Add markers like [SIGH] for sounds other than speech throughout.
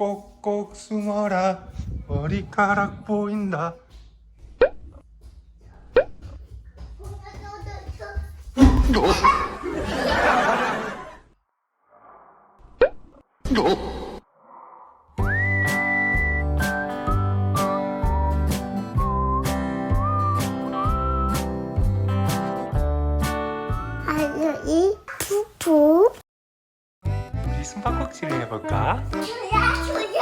꼭꼭 숨어라 머리카락 보인다 푸푸 우리 숨바꼭질을 해볼까? 소야 소야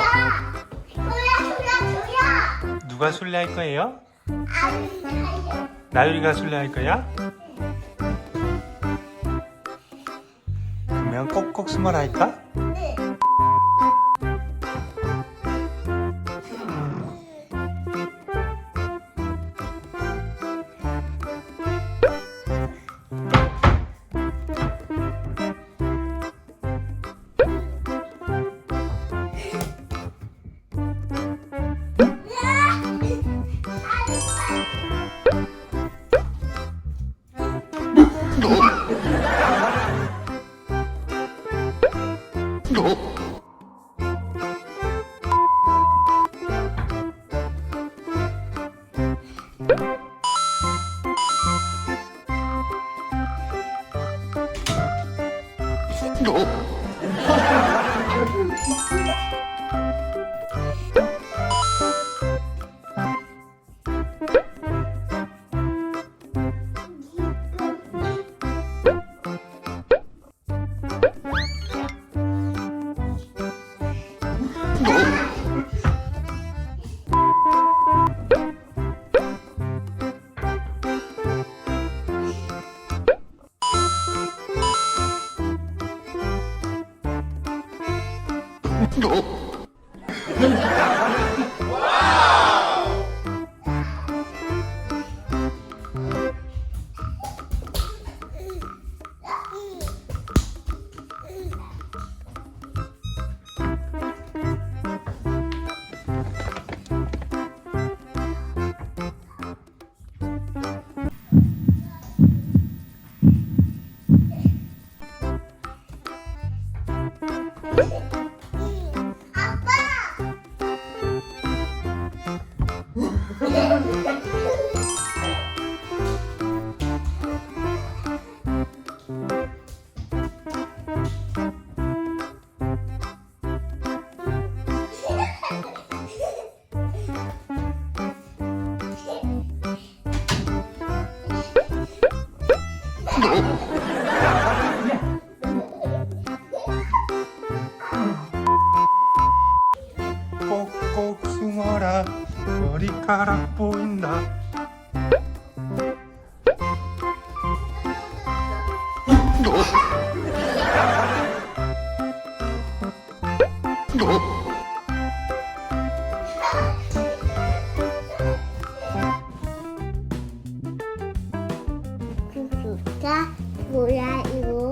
소야 소야 소야 누가 술래 할 거예요? 아니 아니 나유리가 술래 할 거야? 그러면 꼭꼭 숨어라 할까? 네. [LAUGHS] [LAUGHS] 有 꼭꼭 숨어라. 머리카락 보인다 모자 모자 이거?